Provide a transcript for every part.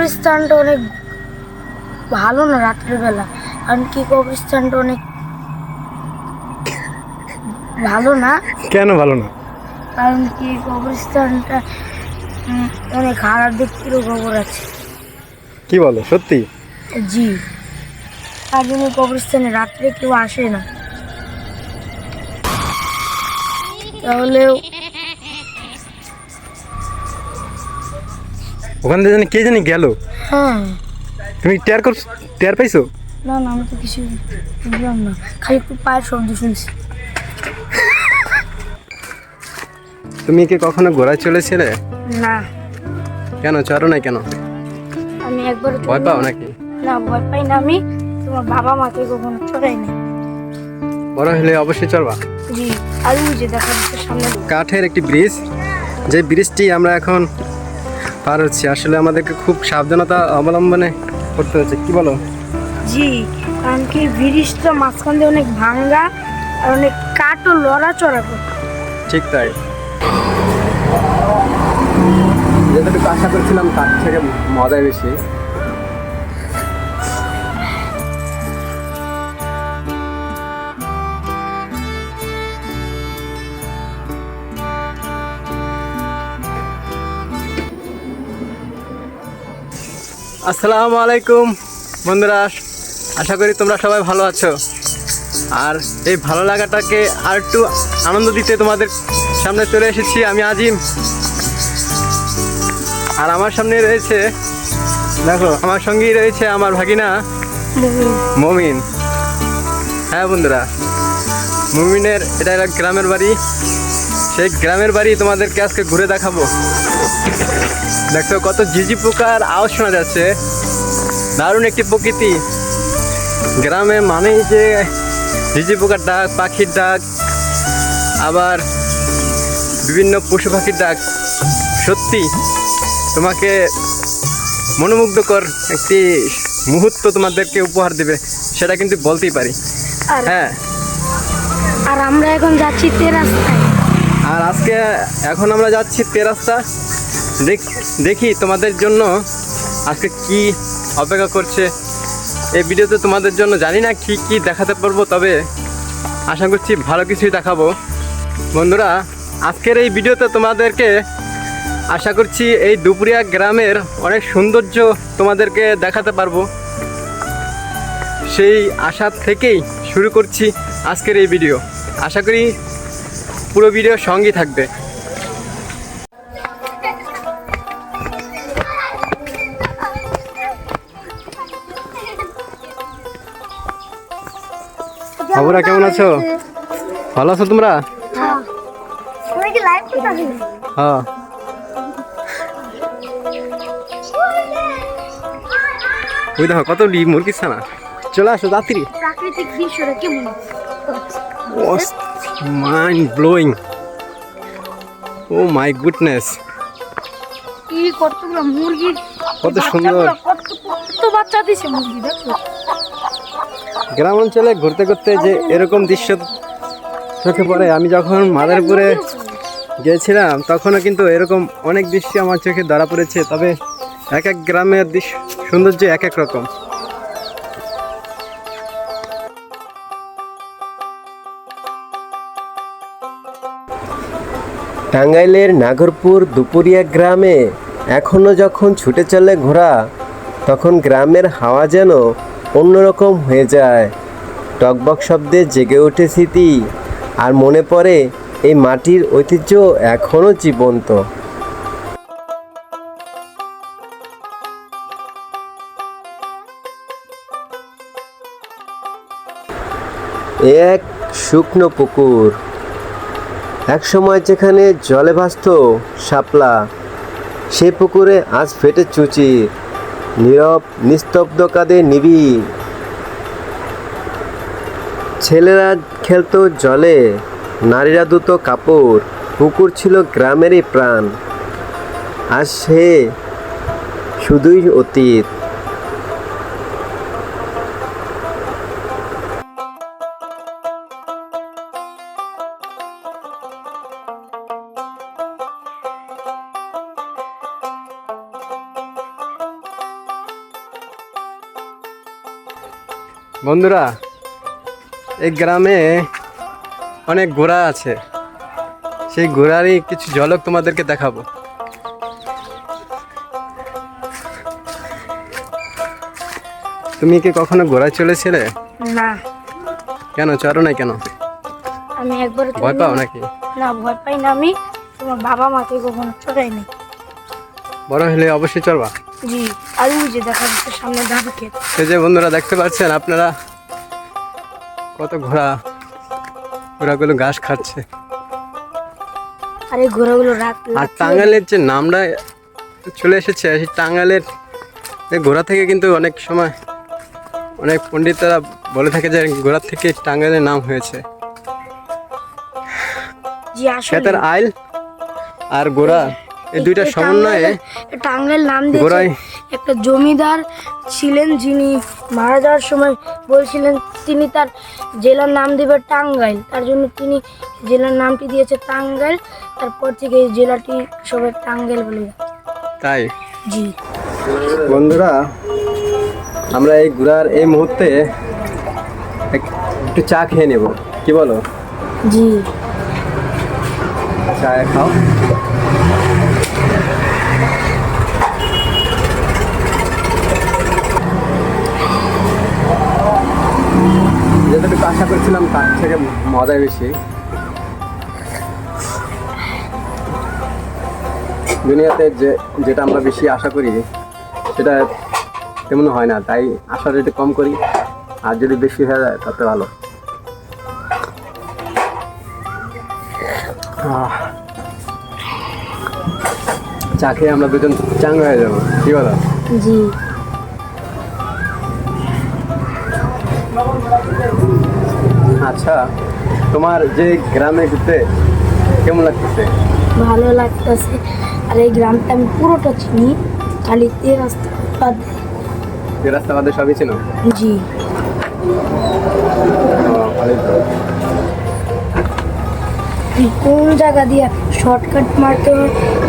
কবরস্থানটা অনেক ভালো না রাত্রিবেলা? কারণ কি কবরস্থানটা অনেক ভালো না? কেন ভালো না? কারণ কি কবরস্থানটা অনেক খারাপ দিক থেকে খবর আছে। কি বলো? সত্যি? জি। তার জন্য কবরস্থানে রাত্রে কেউ আসে না। তাহলে ওখান থেকে জানি কে জানি গেল। হ্যাঁ। তুমি টের কর টের পাইছো? না না আমি তো কিছু বুঝলাম না। খালি একটু পায়ের শব্দ শুনছি। তুমি কি কখনো ঘোড়ায় চলেছিলে? না। কেন? চড়ো না কেন? আমি একবার ভয় পাও নাকি? না ভয় পাই না আমি। তোমার বাবা মাকে কখনো চড়াই না বড় হলে অবশ্যই চড়বা। জি আর ওই যে দেখা যাচ্ছে সামনে। কাঠের একটি ব্রিজ। যে ব্রিজটি আমরা এখন পার হচ্ছি। আসলে আমাদেরকে খুব সাবধানতা অবলম্বনে করতে হচ্ছে। কি বলো? জি কারণ কি ব্রিজটা মাঝখান দিয়ে অনেক ভাঙ্গা আর অনেক কাঠও লড়াচড়া করে ঠিক তাই। যতটুকু আশা করছিলাম তার থেকে মজাই বেশি। আসসালামু আলাইকুম, বন্ধুরা। আশা করি তোমরা সবাই ভালো আছো। আর এই ভালো লাগাটাকে আর একটু আনন্দ দিতে তোমাদের সামনে চলে এসেছি আমি আজিম। আর আমার সামনে রয়েছে, দেখো, আমার সঙ্গেই রয়েছে আমার ভাগিনা মমিন। হ্যাঁ বন্ধুরা। মমিনের, এটা গ্রামের বাড়ি। সেই গ্রামের বাড়ি তোমাদেরকে আজকে ঘুরে দেখাবো। দেখো কত ঝিঝি পোকার আওয়াজ শোনা যাচ্ছে। দারুণ একটি প্রকৃতি। গ্রামে মানেই যে ঝিঝি পোকার ডাক পাখির ডাক আবার বিভিন্ন পশু পাখির ডাক। সত্যি তোমাকে মনোমুগ্ধকর একটি মুহূর্ত তোমাদেরকে উপহার দেবে সেটা কিন্তু বলতেই পারি। হ্যাঁ। আর আমরা এখন যাচ্ছি তে রাস্তায়। আর আজকে এখন আমরা যাচ্ছি তেরাস্তা। দেখ, দেখি তোমাদের জন্য আজকে কি অপেক্ষা করছে। এই ভিডিওতে তোমাদের জন্য জানি না কি কি দেখাতে পারব, তবে আশা করছি ভালো কিছুই দেখাবো। বন্ধুরা, আজকের এই ভিডিওতে তোমাদেরকে আশা করছি এই দুপুরিয়া গ্রামের অনেক সৌন্দর্য তোমাদেরকে দেখাতে পারব। সেই আশা থেকেই শুরু করছি আজকের এই ভিডিও। আশা করি পুরো ভিডিও সঙ্গেই থাকবে। বাবুরা কেমন আছো? ভালো আছো তোমরা? হ্যাঁ। ওই দেখো কত মুরগির ছানা। চলে আসো রাত্রি প্রাকৃতিক দৃশ্যটা কেমন? Mind blowing oh my goodness কি কতগুলো মুরগি? কত সুন্দর। কত বাচ্চা দিছে মুরগি দেখো। গ্রাম অঞ্চলে ঘুরতে ঘুরতে যে এরকম দৃশ্য চোখে পড়ে আমি যখন মাদারীপুরে গিয়েছিলাম তখনও কিন্তু এরকম অনেক দৃশ্য আমার চোখে ধরা পড়েছে। তবে এক এক গ্রামের দৃশ্য সৌন্দর্য এক এক রকম। টাঙ্গাইলের নাগরপুর দুপুরিয়া গ্রামে এখনও যখন ছুটে চলে ঘোড়া, তখন গ্রামের হাওয়া যেন অন্যরকম হয়ে যায়। টকবক শব্দে জেগে ওঠে স্মৃতি, আর মনে পড়ে এই মাটির ঐতিহ্য এখনও জীবন্ত। এক শুকনো পুকুর এক সময় যেখানে জলে ভাসত শাপলা, সে পুকুরে আজ ফেটে চুচি। নীরব, নিস্তব্ধ কাঁদে নিবিড় ছেলেরা খেলতো জলে, নারীরা দুত কাপড়, পুকুর ছিল গ্রামেরই প্রাণ। আর সে শুধুই অতীত। বন্ধুরা এই গ্রামে অনেক ঘোড়া আছে। সেই ঘোড়ারই কিছু ঝলক তোমাদেরকে দেখাবো। তুমি কি কখনো ঘোড়ায় চলেছিলে না। কেন? চড়ো নাই কেন? আমি একবার ভয় পাও নাকি? না ভয় পাই না আমি। তোমার বাবা মাকে কখনো চড়াইনি বড় হলে অবশ্যই চড়বা। জি। আর ওই যে দেখা যাচ্ছে সামনে ধাপে ক্ষেত এই যে বন্ধুরা দেখতে পাচ্ছেন আপনারা কত ঘোড়া ঘোড়াগুলো ঘাস খাচ্ছে। আর এই ঘোড়াগুলো রাত আর টাঙ্গাইলের যে নামটা চলে এসেছে সেই টাঙ্গাইলের এই ঘোড়া থেকে কিন্তু অনেক সময় অনেক পণ্ডিতরা বলে থাকে যে ঘোড়া থেকে টাঙ্গালের নাম হয়েছে। জি আইল আর ঘোড়া এই দুইটা সমন্বয়ে টাঙ্গাইল নাম ঘোড়ায়- একটা জমিদার ছিলেন যিনি মারা যাওয়ার সময় বলছিলেন তিনি তার জেলার নাম দেবে টাঙ্গাইল। তার জন্য তিনি জেলার নামটি দিয়েছে টাঙ্গাইল। তারপর থেকে এই জেলাটি সবাই টাঙ্গাইল বলে তাই? জি। বন্ধুরা আমরা এই ঘোড়ার এই মুহূর্তে এক- একটু চা খেয়ে নেব। কি বলো? জি। চা খাও যতটুকু আশা করছিলাম তার থেকে মজা বেশি। দুনিয়াতে যে, যেটা আমরা বেশি আশা করি, সেটা তেমন হয় না। তাই আশা একটু কম করি, আর যদি বেশি হয়ে যায়, তাতে ভালো। চা খেয়ে আমরা দুজন চাঙ্গ হয়ে যাব। কি বলো? জি। আচ্ছা তোমার যে গ্রামে ঘুরতে কেমন লাগতেছে? ভালো লাগতেছে। আর এই গ্রামটা আমি পুরোটা চিনি। খালি এই রাস্তা বাদ দিয়ে। রাস্তা বাদে সবই ছিল জি। কোন জায়গা দিয়ে শর্টকাট মারতে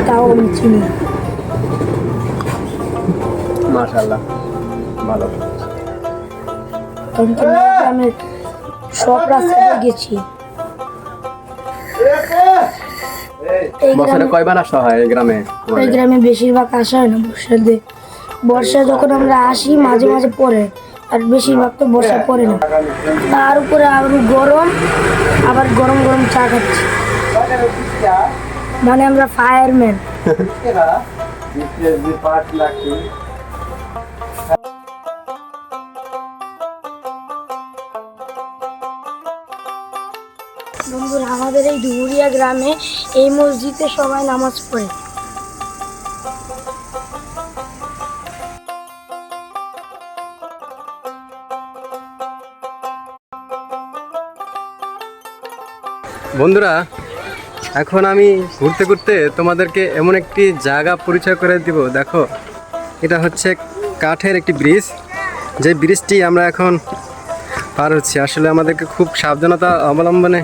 তাও আমি চিনি। মাশাল্লাহ ভালো। কারণ আমি গ্রামের সব রাস্তা দিয়ে গেছি। বছরে গ্রামে কয়বার আসা হয় এই গ্রামে? এই গ্রামে বেশিরভাগ আসা হয় না বর্ষাতে। বর্ষা যখন আমরা আসি মাঝে মাঝে পড়ে। আর বেশিরভাগ তো বর্ষা পড়ে না। তার উপরে আবার গরম আবার গরম গরম চা খাচ্ছি। মানে আমরা ফায়ারম্যান আমাদের এই ডুবুরিয়া গ্রামে এই মসজিদে সবাই নামাজ পড়ে। বন্ধুরা, এখন আমি ঘুরতে ঘুরতে তোমাদেরকে এমন একটি জায়গা পরিচয় করে দিব। দেখো, এটা হচ্ছে কাঠের একটি ব্রিজ। যে ব্রিজটি আমরা এখন পার হচ্ছি। আসলে আমাদেরকে খুব সাবধানতা অবলম্বনে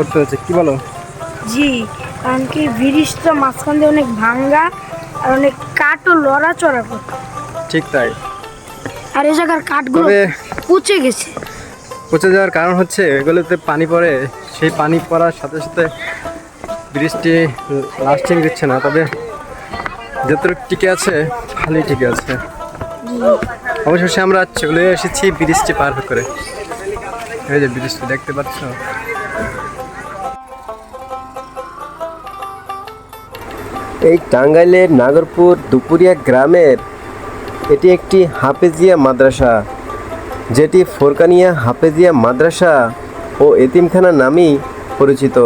করতে হচ্ছে কি বলো? জি কারণ কি ব্রিজটা মাঝখান দিয়ে অনেক ভাঙ্গা আর অনেক কাঠও লড়াচড়া করে ঠিক তাই। আর এই জায়গার কাঠগুলো পচে গেছে। পচে যাওয়ার কারণ হচ্ছে এগুলোতে পানি পড়ে সেই পানি পড়ার সাথে সাথে ব্রিজটি লাস্টিং দিচ্ছে না। তবে যতটুকু টিকে আছে ভালোই টিকে আছে। অবশেষে আমরা চলে এসেছি ব্রিজটি পার করে। এই যে ব্রিজটি দেখতে পাচ্ছ? এই টাঙ্গাইলের নাগরপুর দুপুরিয়া গ্রামের এটি একটি হাফেজিয়া মাদ্রাসা, যেটি ফোরকানিয়া হাফেজিয়া মাদ্রাসা ও এতিমখানা নামেই পরিচিত।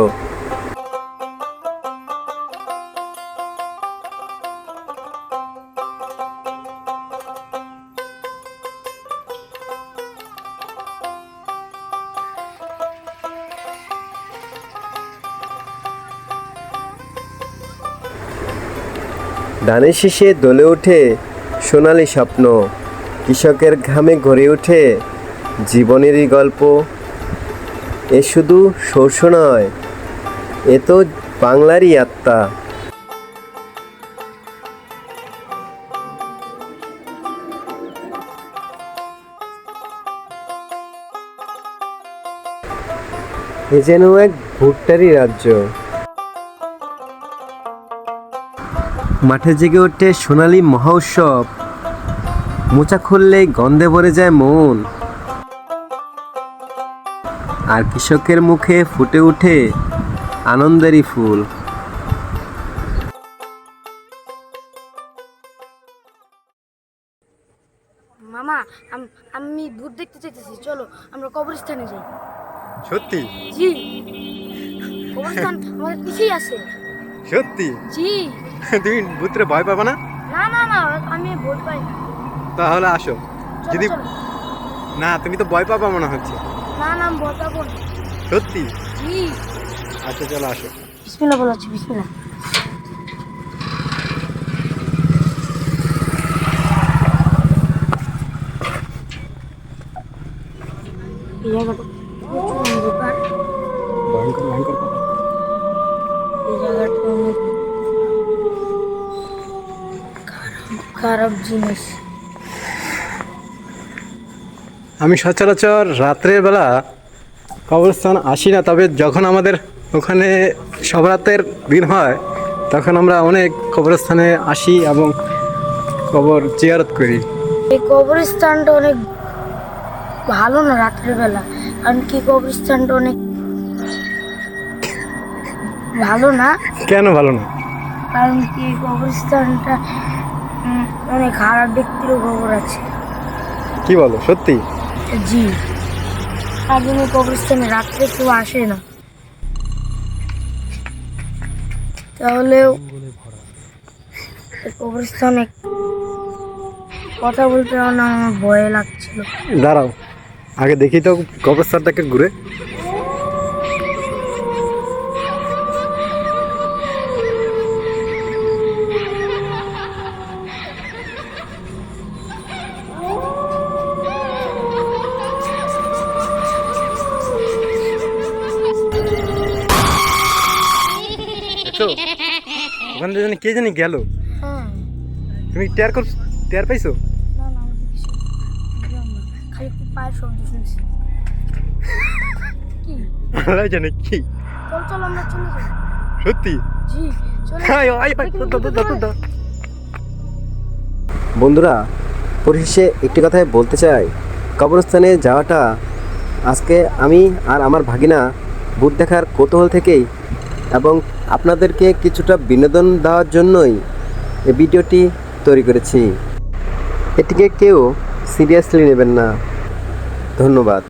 ধানের শেষে দলে ওঠে সোনালি স্বপ্ন। কৃষকের ঘামে গড়ে ওঠে জীবনেরই গল্প। এ শুধু শস্য নয়, এ তো বাংলারই আত্মা। এ যেন এক ভুট্টারি রাজ্য। মাঠে জেগে ওঠে সোনালি মহোৎসব। মোচা খুললেই গন্ধে ভরে যায় মন। আর কৃষকের মুখে ফুটে ওঠে আনন্দেরই ফুল। মামা আম- আমি ভূত দেখতে চাইতেছি চলো আমরা কবরস্থানে যাই। সত্যি? জি। কবরস্থান আমাদের পিছিয়ে আছে। সত্যি? জি। তুমি ভূতরে ভয় পাবা না? না না না আমি ভোট পাই না। তাহলে আসো। যদি না তুমি তো ভয় পাবা মনে হচ্ছে। না না আমি ভোট পাবো না। সত্যি? জি। আচ্ছা চলো আসো। বিসমিল্লাহ বলাচ্ছি বিসমিল্লাহ। এই খারাপ জিনিস। আমি সচরাচর রাত্রের বেলা কবরস্থান আসি না তবে যখন আমাদের ওখানে সবরাতের দিন হয় তখন আমরা অনেক কবরস্থানে আসি এবং কবর জিয়ারত করি। এই কবরস্থানটা অনেক ভালো না রাত্রের বেলা? কারণ কি কবরস্থানটা অনেক ভালো না? কেন ভালো না? কারণ কি কবরস্থানটা অনেক খারাপ ব্যক্তিরও খবর আছে। কি বলো সত্যি? জি। তার জন্য কবরস্থানে রাত্রে কেউ আসে না। তাহলেও কবরস্থানে কথা বলতে না আমার ভয় লাগছিল। দাঁড়াও আগে দেখি তো কবরস্থানটাকে ঘুরে। দেখছ? ওখানে জানি কে জানি গেল। তুমি টের কর টের পাইছো? আল্লাহ জানে কি। সত্যি। বন্ধুরা, পরিশেষে একটি কথাই বলতে চাই। কবরস্থানে যাওয়াটা আজকে আমি আর আমার ভাগিনা ভূত দেখার কৌতূহল থেকেই এবং আপনাদেরকে কিছুটা বিনোদন দেওয়ার জন্যই এই ভিডিওটি তৈরি করেছি। এটিকে কেউ সিরিয়াসলি নেবেন না। ধন্যবাদ।